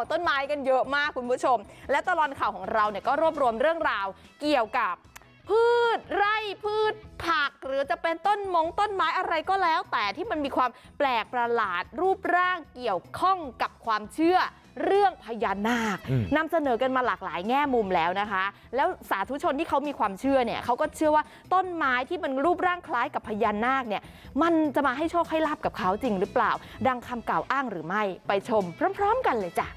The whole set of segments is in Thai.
ของต้นไม้กันเยอะมากคุณผู้ชม และตลอดข่าวของเราเนี่ยก็รวบรวมเรื่องราวเกี่ยวกับพืชไร่พืชผักหรือจะเป็นต้นมงต้นไม้อะไรก็แล้ว แต่ที่มันมีความแปลกประหลาดรูปร่างเกี่ยวข้องกับความเชื่อเรื่องพญานาคอืมนำเสนอกันมาหลากหลายแง่มุมแล้วนะคะ แล้วสาธุชนที่เขามีความเชื่อเนี่ยเขาก็เชื่อว่าต้นไม้ที่มันรูปร่างคล้ายกับพญานาคเนี่ยมันจะมาให้โชคให้ลาบกับเขาจริงหรือเปล่า ดังคำกล่าวอ้างหรือไม่ไปชม พร้อม ๆ กันเลยจ้ะ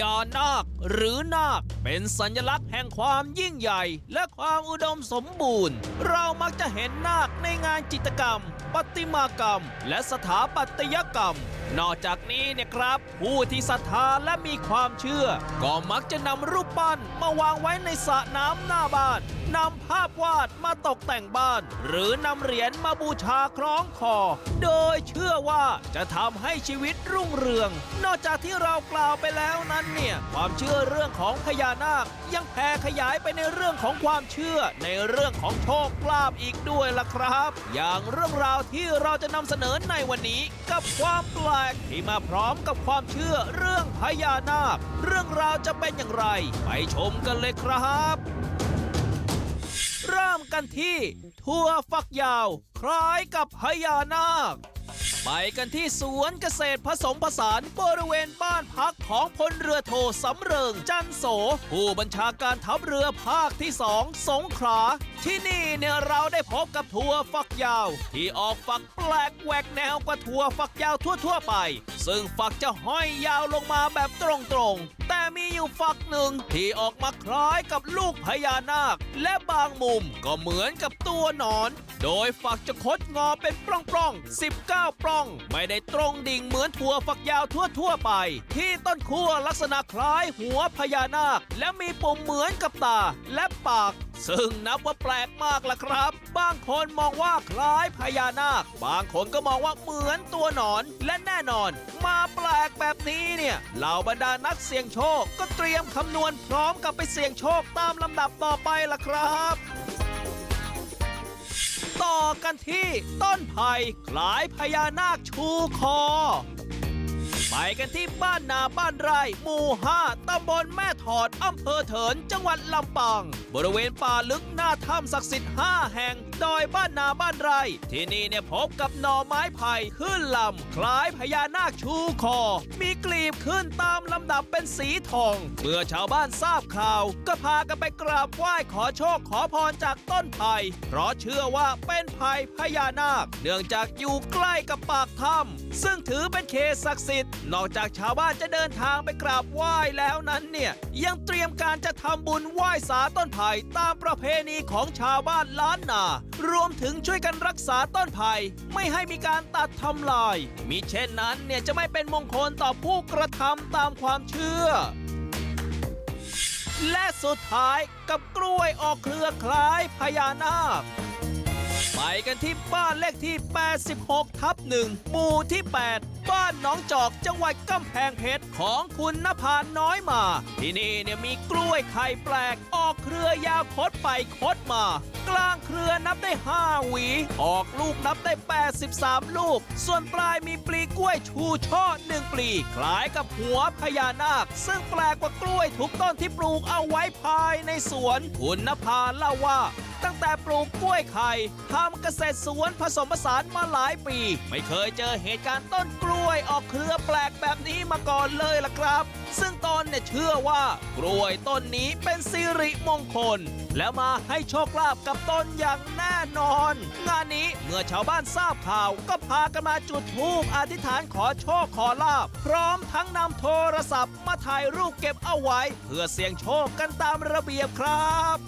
ญานาคหรือนาคเป็นสัญลักษณ์แห่งความยิ่งใหญ่และความอุดมสมบูรณ์เรามักจะเห็นนาคในงานจิตรกรรมประติมากรรม และสถาปัตยกรรม นอกจากนี้เนี่ยครับ ผู้ที่ศรัทธาและมีความเชื่อ ก็มักจะนำรูปปั้นมาวางไว้ในสระน้ำหน้าบ้านนำภาพวาดมาตกแต่งบ้าน หรือนำเหรียญมาบูชาคล้องคอ โดยเชื่อว่าจะทำให้ชีวิตรุ่งเรือง นอกจากที่เรากล่าวไปแล้วนั้นเนี่ย ความเชื่อเรื่องของพญานาค ยังแผ่ขยายไปในเรื่องของความเชื่อในเรื่องของโชคลาภอีกด้วยล่ะครับ อย่างเรื่องราวที่เราจะนำเสนอในวันนี้กับความแปลกที่มาพร้อมกับความเชื่อเรื่องพญานาคเรื่องราวจะเป็นอย่างไร ไปชมกันเลยครับ เริ่มกันที่ ทั่วฝักยาว คล้ายกับพญานาค ไปกันที่สวนเกษตรผสมผสานบริเวณบ้านพักของพลเรือโทสำเริงจันโสผู้บัญชาการทัพเรือภาคที่สองสงขลาที่นี่เนี่ยเราได้พบกับถั่วฝักยาว ที่ออกฝักแปลกแหวกแนวกว่าถั่วฝักยาวทั่ว ๆ ไป ซึ่งฝักจะห้อยยาวลงมาแบบตรงๆแต่มีอยู่ฝักหนึ่งที่ออกมาคล้ายกับลูกพญานาคและบางมุมก็เหมือนกับตัวหนอนโดยฝักจะคดงอเป็นปล้องๆ19ปล้อง ไม่ได้ตรงดิ่งเหมือนถั่วฝักยาวทั่วๆไป ที่ต้นขั้วลักษณะคล้ายหัวพญานาค และมีปุ่มเหมือนกับตาและปาก ซึ่งนับว่าแปลกมากล่ะครับบางคนมองว่าคล้ายพญานาคบางคนก็มองว่าเหมือนตัวหนอนและแน่นอน มาแปลกแบบนี้เนี่ยเหล่าบรรดานักเสี่ยงโชคก็เตรียมคำนวณพร้อมกับไปเสี่ยงโชคตามลำดับต่อไปล่ะครับต่อกันที่ต้นไผ่คล้ายพญานาคชูคอ ไปกันที่บ้านนาบ้านไร่หมู่5ตำบลแม่ถอดอำเภอเถินจังหวัดลำปางบริเวณป่าลึกหน้าถ้ำศักดิ์สิทธิ์5แห่ง ดอยบ้านนาบ้านไร่ที่นี่เนี่ยพบกับหน่อไม้ไผ่ขึ้นลำคล้ายพญานาคชูคอ มีกลีบขึ้นตามลำดับเป็นสีทอง เมื่อชาวบ้านทราบข่าว ก็พากันไปกราบไหว้ขอโชคขอพรจากต้นไผ่เพราะเชื่อว่าเป็นไผ่พญานาค เนื่องจากอยู่ใกล้กับปากถ้ำซึ่งถือเป็นเขตศักดิ์สิทธิ์นอกจากชาวบ้านจะเดินทางไปกราบไหว้แล้วนั้นเนี่ยยังเตรียมการจะทำบุญไหว้สาต้นไผ่ตามประเพณีของชาวบ้านล้านนา รวมถึงช่วยกันรักษาต้นไผ่ไม่ให้มีการตัดทำลายมิเช่นนั้นเนี่ยจะไม่เป็นมงคลต่อผู้กระทำตามความเชื่อ และสุดท้ายกับกล้วยออกเครือคล้ายพญานาค ไปกันที่บ้านเลขที่86ทับ1หมู่ที่8บ้านหนองจอกจังหวัดกำแพงเพชรของคุณนภาน้อยมาที่นี่เนี่ยมีกล้วยไข่แปลกออกเครือยาวคดไปคดมากลางเครือนับได้ 5 หวี ออกลูกนับได้ 83 ลูก ส่วนปลายมีปลีกล้วยชูช่อหนึ่งปลี คล้ายกับหัวพญานาค ซึ่งแปลกกว่ากล้วยทุกต้นที่ปลูกเอาไว้ภายในสวน คุณนภาเล่าว่า ตั้งแต่ปลูกกล้วยไข่ทำเกษตรสวนผสมผสานมาหลายปีไม่เคยเจอเหตุการณ์ต้นกล้วยออกเครือแปลกแบบนี้มาก่อนเลยล่ะครับ ซึ่งตนเนี่ยเชื่อว่ากล้วยต้นนี้เป็นสิริมงคล แล้วมาให้โชคลาภกับตนอย่างแน่นอน งานนี้เมื่อชาวบ้านทราบข่าวก็พากันมาจุดธูปอธิษฐานขอโชคขอลาบพร้อมทั้งนำโทรศัพท์มาถ่ายรูปเก็บเอาไว้ เพื่อเสี่ยงโชคกันตามระเบียบครับ